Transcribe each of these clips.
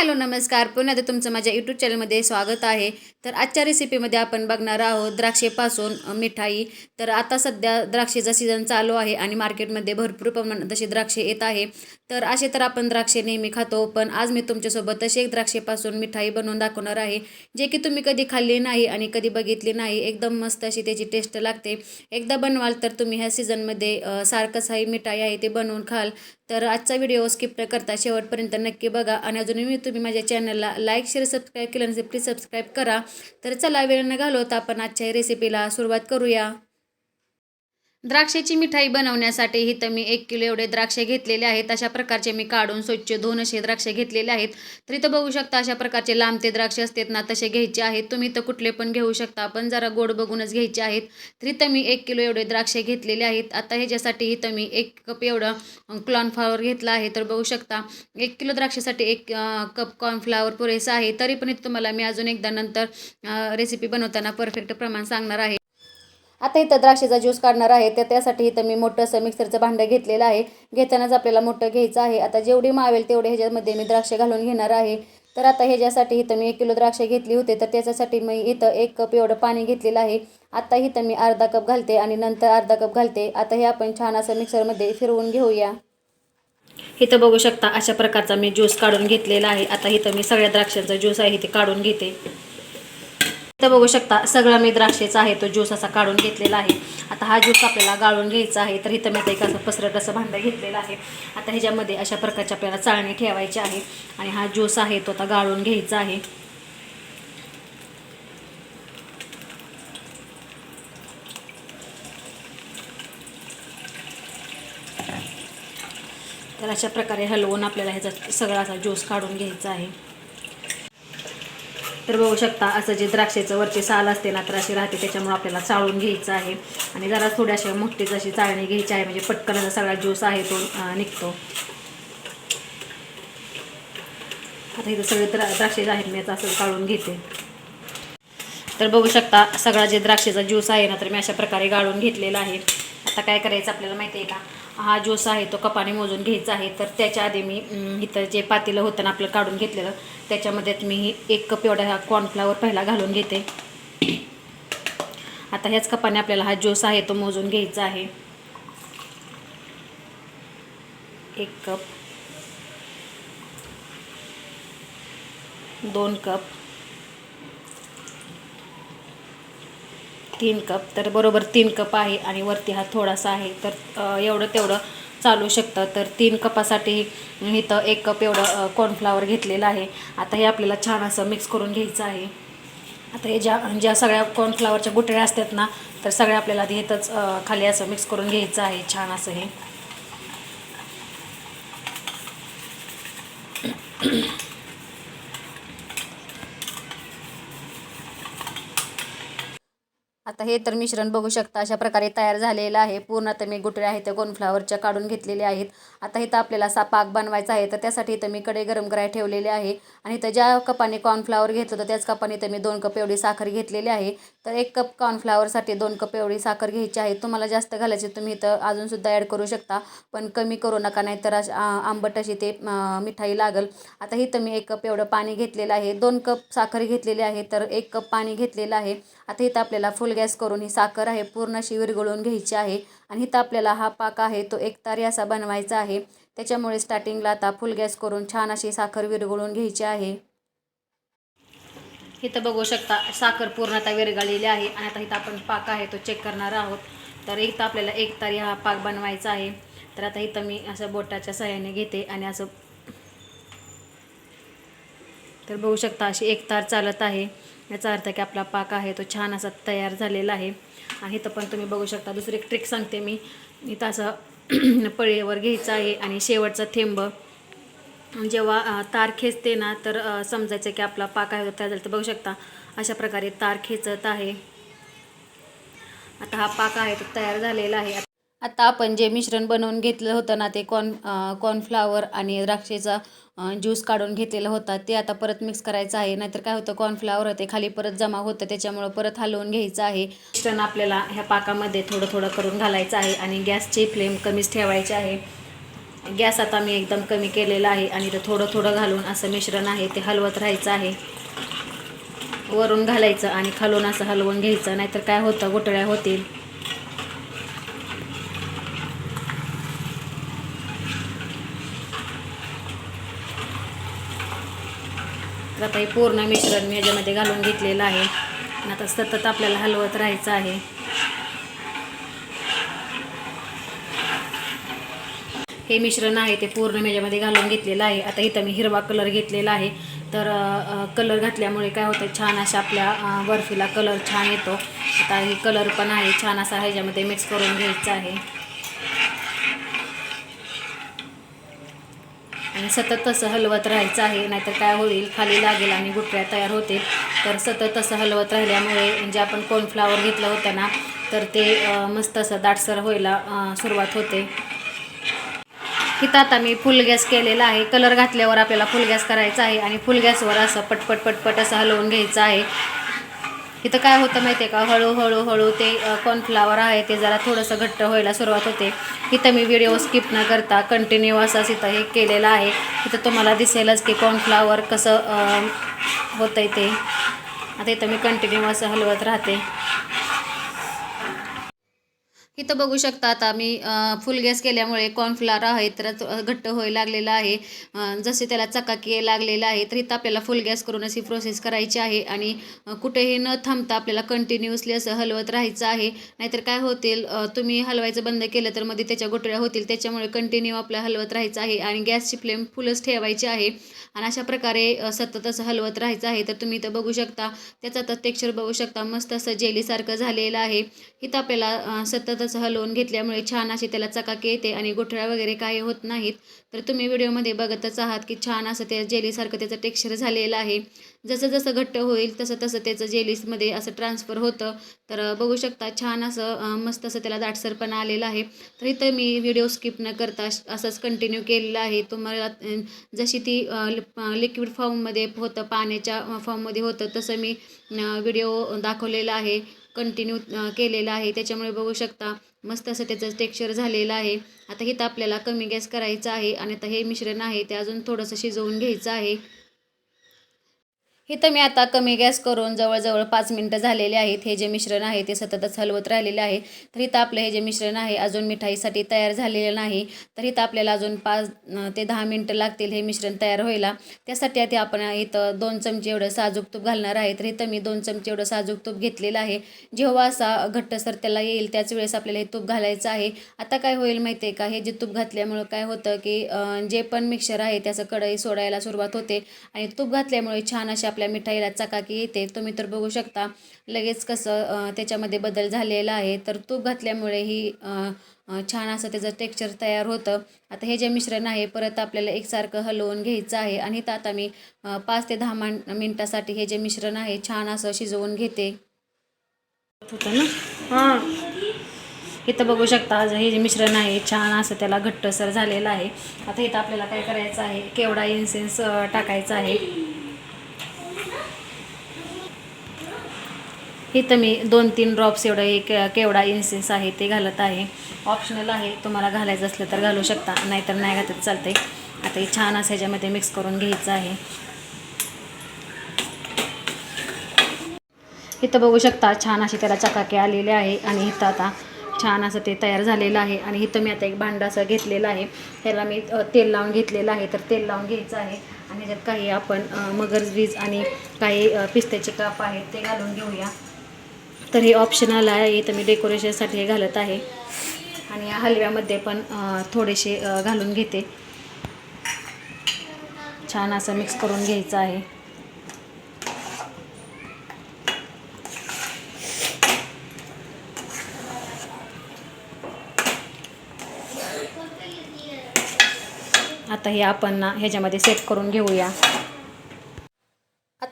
Hello नमस्कार. पुन्हा तर तुमचं माझ्या यूट्यूब चॅनलमध्ये स्वागत आहे. तर आजच्या रेसिपीमध्ये आपण बघणार आहोत द्राक्षेपासून मिठाई. तर आता सध्या द्राक्षेचा सीझन चालू आहे आणि मार्केटमध्ये भरपूर प्रमाणात तसे द्राक्षे येत आहे. तर असे तर आपण द्राक्षे नेहमी खातो पण आज मी तुमच्यासोबत तशी एक द्राक्षेपासून मिठाई बनवून दाखवणार आहे जे की तुम्ही कधी खाल्ली नाही आणि कधी बघितली नाही. एकदम मस्त अशी त्याची टेस्ट लागते. एकदा बनवाल तर तुम्ही ह्या सीझनमध्ये सारखंच ही मिठाई आहे ते बनवून खाल. तर आजचा व्हिडिओ स्किप न करता शेवटपर्यंत नक्की बघा. आणि अजूनही मी तुम्ही माझ्या चॅनलला लाईक शेअर सबस्क्राईब केलं नसेल प्लीज सबस्क्राईब करा. तर चला वेळ न घालवता आपण आजच्या रेसिपीला सुरुवात करूया. द्राक्षाची मिठाई बनवण्यासाठी इथं मी एक किलो एवढे द्राक्षे घेतलेले आहेत. अशा प्रकारचे मी काढून स्वच्छ दोन असे द्राक्षे घेतलेले आहेत. तर इथं बघू शकता अशा प्रकारचे लांबते द्राक्षे असतात ना तसे घ्यायचे आहेत. तुम्ही इथं कुठले पण घेऊ शकता. पण जरा गोड बघूनच घ्यायचे आहेत. तर इथं मी एक किलो एवढे द्राक्षे घेतलेले आहेत. आता ह्याच्यासाठी इथं मी एक कप एवढं कॉर्नफ्लावर घेतला आहे. तर बघू शकता एक किलो द्राक्षासाठी एक कप कॉर्नफ्लावर पुरेसा आहे. तरी पण इथं तुम्हाला मी अजून एकदा नंतर रेसिपी बनवताना परफेक्ट प्रमाण सांगणार आहे. आता इथं द्राक्षेचा ज्यूस काढणार आहे तर त्यासाठी इथं मी मोठं असं मिक्सरचं भांडं घेतलेलं आहे. घेतानाच आपल्याला मोठं घ्यायचं आहे. आता जेवढी मावेल तेवढे ह्याच्यामध्ये मी द्राक्षे घालून घेणार आहे. तर आता ह्याच्यासाठी इथं मी एक किलो द्राक्षे घेतली होते तर त्याच्यासाठी मी इथं एक कप एवढं पाणी घेतलेलं आहे. आता इथं मी अर्धा कप घालते आणि नंतर अर्धा कप घालते. आता हे आपण छान असं मिक्सरमध्ये फिरवून घेऊया. इथं बघू शकता अशा प्रकारचा मी ज्यूस काढून घेतलेला आहे. आता इथं मी सगळ्या द्राक्षांचा ज्यूस आहे ते काढून घेते. इथं बघू शकता सगळा मी द्राक्षेचा आहे तो ज्यूस असा काढून घेतलेला आहे. आता हा ज्यूस आपल्याला गाळून घ्यायचा आहे तर इथं मी आता एक असं पसरट असं भांडं घेतलेलं आहे. आता ह्याच्यामध्ये अशा प्रकारची आपल्याला चाळणी ठेवायची आहे आणि हा ज्यूस आहे तो आता गाळून घ्यायचा आहे. तर अशा प्रकारे हलवून आपल्याला ह्याचा सगळा असा ज्यूस काढून घ्यायचा आहे. तर बघू शकता असं जे द्राक्षेचं वरचे साल असते ना तर अशी राहते. त्याच्यामुळे आपल्याला चाळून घ्यायचं आहे. आणि जरा थोड्याशा मोठीच अशी चाळणी घ्यायची आहे. म्हणजे पटकन सगळा ज्यूस आहे तो निघतो. आता इथं सगळे द्रा द्राक्षे आहेत मी याचं असं काढून घेते. तर बघू शकता सगळा जे द्राक्षेचा ज्यूस आहे ना तर मी अशा प्रकारे गाळून घेतलेला आहे. आता काय करायचं आपल्याला माहिती आहे का? हा ज्यूस आहे तो कपाने मोजून घ्यायचा आहे. तर त्याच्या आधी मी इथं जे पातेलं होतं ना आपलं काढून घेतलेलं त्याच्यामध्ये मी एक कप एवढा हा कॉर्नफ्लावर पहिला घालून घेते. आता ह्याच कपाने आपल्याला हा ज्यूस आहे तो मोजून घ्यायचा आहे. एक कप. दोन कप. तीन कप तर बरोबर तीन कप आहे आणि वरती हा थोडासा आहे. तर एवढं तेवढं चालू शकतं. तर तीन कपासाठी इथं एक कप एवढं कॉर्नफ्लावर घेतलेलं आहे. आता हे आपल्याला छान असं मिक्स करून घ्यायचं आहे. आता हे ज्या ज्या सगळ्या कॉर्नफ्लावरच्या गुठळ्या असतात ना तर सगळ्या आपल्याला ते इथंच खाली असं मिक्स करून घ्यायचं आहे. छान असं हे. आता हे तर मिश्रण बघू शकता अशा प्रकारे तयार झालेलं आहे. पूर्ण आता मी गुटळे आहेत त्या कॉर्नफ्लावरच्या काढून घेतलेले आहेत. आता इथं आपल्याला असा पाक बनवायचा आहे तर त्यासाठी इथं मी कडे गरम करायला ठेवलेले आहे. आणि इथं ज्या कपाने कॉर्नफ्लावर घेतलं होतं त्याच कपाने इथं मी दोन कप एवढी साखर घेतलेली आहे. तर एक कप कॉर्नफ्लावरसाठी दोन कप एवढी साखर घ्यायची आहे. तुम्हाला जास्त घालायची तुम्ही इथं अजूनसुद्धा ॲड करू शकता. पण कमी करू नका नाही तर अश- आंबट अशी ते मिठाई लागल. आता इथं मी एक कप एवढं पाणी घेतलेलं आहे. दोन कप साखर घेतलेली आहे तर एक कप पाणी घेतलेलं आहे. आता इथं आपल्याला फुल गॅस करून ही साखर आहे पूर्ण अशी विरघळून घ्यायची आहे आणि इथं आपल्याला हा पाक आहे तो एकतारी असा बनवायचा आहे. त्याच्यामुळे स्टार्टिंगला आता फुल गॅस करून छान अशी साखर विरघळून घ्यायची आहे. इथं बघू शकता साखर पूर्ण आता विरघळलेली आहे आणि आता इथं आपण पाक आहे तो चेक करणार आहोत. तर इथं आपल्याला एक तारी हा पाक बनवायचा आहे. तर आता इथं मी असं बोटाच्या सहाय्याने घेते आणि असं तर बघू शकता अशी एक तार चालत आहे. याचा अर्थ की आपला पाक आहे तो छान असा तयार झालेला आहे. आणि इथं पण तुम्ही बघू शकता दुसरी एक ट्रिक सांगते मी. इथं असं पळीवर घ्यायचं आहे आणि शेवटचा थेंब. जेव्हा तार खेचते ना तर समजायचं की आपला पाक आहे तो तयार झाला. तर बघू शकता अशा प्रकारे तार खेचत आहे. आता हा पाक आहे तो तयार झालेला आहे. आता आपण जे मिश्रण बनवून घेतलं होतं ना ते कॉर्न कॉर्नफ्लावर आणि द्राक्षेचा ज्यूस काढून घेतलेला होता. ते आता परत मिक्स करायचं आहे. नाहीतर काय होतं कॉर्नफ्लावर ते खाली परत जमा होतं. त्याच्यामुळं परत हलवून घ्यायचं आहे. मिश्रण आपल्याला ह्या पाकामध्ये थोडं थोडं करून घालायचं आहे आणि गॅसची फ्लेम कमीच ठेवायची आहे. गॅस आता मी एकदम कमी केलेला आहे आणि इथं थोडं थोडं घालून असं मिश्रण आहे ते हलवत राहायचं आहे. वरून घालायचं आणि खालून असं हलवून घ्यायचं. नाहीतर काय होतं गोटळ्या होतील तर आता हे पूर्ण मिश्रण मी ह्याच्यामध्ये घालून घेतलेलं आहे. आता सतत आपल्याला हलवत राहायचं आहे. हे मिश्रण आहे ते पूर्ण मेजामध्ये ह्याच्यामध्ये घालून घेतलेलं आहे. आता इथं मी हिरवा कलर घेतलेला आहे. तर कलर घातल्यामुळे काय होतं छान अशा आपल्या बर्फीला कलर छान येतो. आता हे कलर पण आहे छान असा ह्याच्यामध्ये मिक्स करून घ्यायचा आहे. आणि सतत तसं हलवत राहायचं आहे नाहीतर काय होईल? खाली लागेल आणि गुटऱ्या तयार होतील. तर सतत तसं हलवत राहिल्यामुळे म्हणजे आपण कॉर्नफ्लावर घेतलं होतं ना तर ते मस्त असं दाटसर व्हायला सुरुवात होते. इथं आता मी फुल गॅस केलेला आहे. कलर घातल्यावर आपल्याला फुल गॅस करायचा आहे आणि फुल गॅसवर असं पटपट पटपट असं हलवून घ्यायचं आहे. इथं काय होतं माहिती आहे का? हळूहळू हळू ते कॉर्नफ्लावर आहे ते जरा थोडंसं घट्ट व्हायला सुरुवात होते. इथं मी व्हिडिओ स्किप न करता कंटिन्यू असाच इथं हे केलेलं आहे. इथं तुम्हाला दिसेलच की कॉर्नफ्लावर कसं होतं आहे ते. आता इथं मी कंटिन्यू असं हलवत राहते. इथं बघू शकता आता मी फुल गॅस केल्यामुळे कॉर्नफ्लावर आहे तर घट्ट होय लागलेला आहे. जसे त्याला चकाकी लागलेला आहे तर इथं आपल्याला फुल गॅस करून अशी प्रोसेस करायची आहे. आणि कुठेही न थांबता आपल्याला कंटिन्युअसली असं हलवत राहायचं आहे. नाहीतर काय होतील तुम्ही हलवायचं बंद केलं तर मध्ये त्याच्या गोटळ्या होतील त्याच्यामुळे कंटिन्यू आपल्याला हलवत राहायचं आहे. आणि गॅसची फ्लेम फुलच ठेवायची आहे. आणि अशा प्रकारे सतत असं हलवत राहायचं आहे. तर तुम्ही इथं बघू शकता त्याचा तर टेक्स्चर बघू शकता. मस्त असं जेलीसारखं झालेलं आहे. इथं आपल्याला सतत असं हलवून घेतल्यामुळे छान अशी त्याला चकाकी येते आणि गुठळ्या वगैरे काही होत नाहीत. तर तुम्ही व्हिडिओमध्ये बघतच आहात की छान असं त्या जेलीसारखं त्याचं टेक्स्चर झालेलं आहे. जसं जसं घट्ट होईल तसं तसं त्याचं जेलीसमध्ये असं ट्रान्सफर होतं. तर बघू शकता छान असं मस्त असं त्याला दाटसरपणा आलेला आहे. तर इथं मी व्हिडिओ स्किप न करता असंच कंटिन्यू केलेलं आहे. तुम्हाला जशी ती लिक्विड फॉर्ममध्ये होतं पाण्याच्या फॉर्ममध्ये होतं तसं मी व्हिडिओ दाखवलेला आहे. कंटिन्यू केलेला आहे. त्याच्यामुळे बघू शकता मस्त असं त्याचं टेक्स्चर झालेलं आहे. आता इथं आपल्याला कमी गॅस करायचा आहे आणि आता हे मिश्रण आहे ते अजून थोडंसं शिजवून घ्यायचं आहे. इथं मी आता कमी गॅस करून जवळजवळ पाच मिनटं झालेले आहेत. हे जे मिश्रण आहे ते सततच हलवत राहिलेले आहे. तर इथं आपलं हे जे मिश्रण आहे अजून मिठाईसाठी तयार झालेलं नाही. तर इथं आपल्याला अजून पाच ते दहा मिनटं लागतील हे मिश्रण तयार व्हायला. त्यासाठी आधी आपण इथं दोन चमचे एवढं साजूक तूप घालणार आहे. तर इथं मी दोन चमचे एवढं साजूक तूप घेतलेलं आहे. जेव्हा असा घट्टसर त्याला येईल त्याच वेळेस आपल्याला हे तूप घालायचं आहे. आता काय होईल माहिती आहे का? हे जे तूप घातल्यामुळं काय होतं की जे पण मिक्सर आहे त्याचं कढई सोडायला सुरुवात होते. आणि तूप घातल्यामुळे छान अशी आपल्या मिठाईला चकाकी येते. तुम्ही तर बघू शकता लगेच कसं त्याच्यामध्ये बदल झालेला आहे. तर तूप घातल्यामुळे ही छान असं त्याचं टेक्स्चर तयार होतं. आता हे जे मिश्रण आहे परत आपल्याला एकसारखं हलवून घ्यायचं आहे आणि इथं आता मी पाच ते दहा मान मिनटासाठी हे जे मिश्रण आहे छान असं शिजवून घेते. होतं ना? हां. इथं बघू शकता आज हे जे मिश्रण आहे छान असं त्याला घट्टसर झालेलं आहे. आता इथं आपल्याला काय करायचं आहे केवडा इन्सेन्स टाकायचा आहे. इथं मी दोन तीन ड्रॉप्स एवढं एक केवडा इन्सेन्स आहे ते घालत आहे. ऑप्शनल आहे तुम्हाला घालायचं असलं तर घालू शकता नाहीतर नाही घातलं चालतंय. आता हे छान असं ह्याच्यामध्ये मिक्स करून घ्यायचं आहे. इथं बघू शकता छान अशी त्याला चकाकी आलेले आहे आणि इथं आता छान असं ते तयार झालेलं आहे आणि इथं मी आता एक भांडं असं घेतलेलं आहे. ह्याला मी तेल लावून घेतलेलं आहे. तर तेल लावून घ्यायचं आहे आणि ह्याच्यात काही आपण अ, मगज आणि काही पिस्त्याचे काप आहेत ते घालून घेऊया. तर हे ऑप्शनल आहे इथं मी डेकोरेशनसाठी हे घालत आहे. आणि या हलव्यामध्ये पण थोडेसे घालून घेते. छान असं मिक्स करून घ्यायचं आहे. आता हे आपण ना ह्याच्यामध्ये सेट करून घेऊया.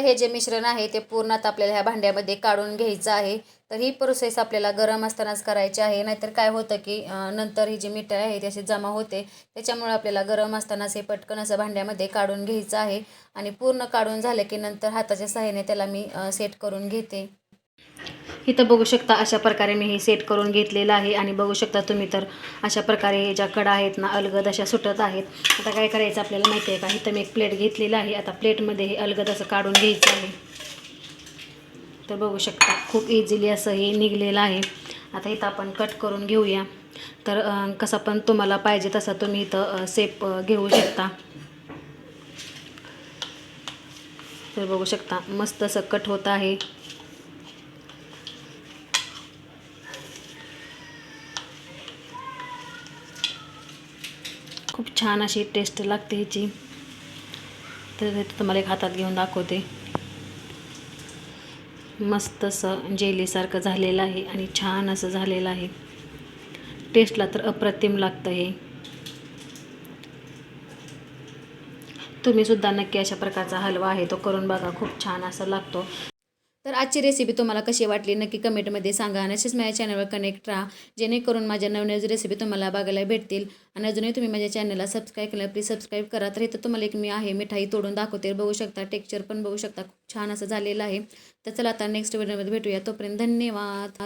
हे जे मिश्रण आहे ते पूर्ण आपल्याला ह्या भांड्यामध्ये काढून घ्यायचं आहे. तर ही प्रोसेस आपल्याला गरम असतानाच करायची आहे. नाहीतर काय होतं की नंतर ही जी मिठाई आहे ती अशी जमा होते. त्याच्यामुळे आपल्याला गरम असतानाच हे पटकन असं भांड्यामध्ये काढून घ्यायचं आहे. आणि पूर्ण काढून झालं की नंतर हाताच्या सहाय्याने त्याला मी सेट करून घेते. इथं बघू शकता अशा प्रकारे मी हे सेट करून घेतलेलं आहे. आणि बघू शकता तुम्ही तर अशा प्रकारे हे ज्या कडा आहेत ना अलगद अशा सुटत आहेत. आता काय करायचं आपल्याला माहिती आहे का? इथं मी एक प्लेट घेतलेलं आहे. आता प्लेटमध्ये हे अलगद असं काढून घ्यायचं आहे. तर बघू शकता खूप इझिली असं हे निघलेलं आहे. आता इथं आपण कट करून घेऊया. तर कसा पण तुम्हाला पाहिजे तसा तुम्ही इथं सेप घेऊ शकता. तर बघू शकता मस्त असं कट होत आहे. छान अशी टेस्ट लागते ह्याची. तर तुम्हाला एक हातात घेऊन दाखवते. मस्त असं जेलीसारखं झालेलं आहे आणि छान असं झालेलं आहे. टेस्टला तर अप्रतिम लागतं हे. तुम्हीसुद्धा नक्की अशा प्रकारचा हलवा आहे तो करून बघा खूप छान असा लागतो. तर आजची रेसिपी तुम्हाला कशी वाटली? नक्की कमेंटमध्ये सांगा आणि असेच माझ्या चॅनलवर कनेक्ट राहा. जेणेकरून माझ्या नवनवीन रेसिपी तुम्हाला बघायला भेटतील. आणि अजूनही तुम्ही माझ्या चॅनलला सबस्क्राईब केलं प्लीज सबस्क्राईब करा. तर इथं तुम्हाला एक मी आहे मिठाई तोडून दाखवते. बघू शकता टेक्स्चर पण बघू शकता. खूप छान असं झालेलं आहे. तर चला आता नेक्स्ट व्हिडिओमध्ये भेटूया. तोपर्यंत धन्यवाद.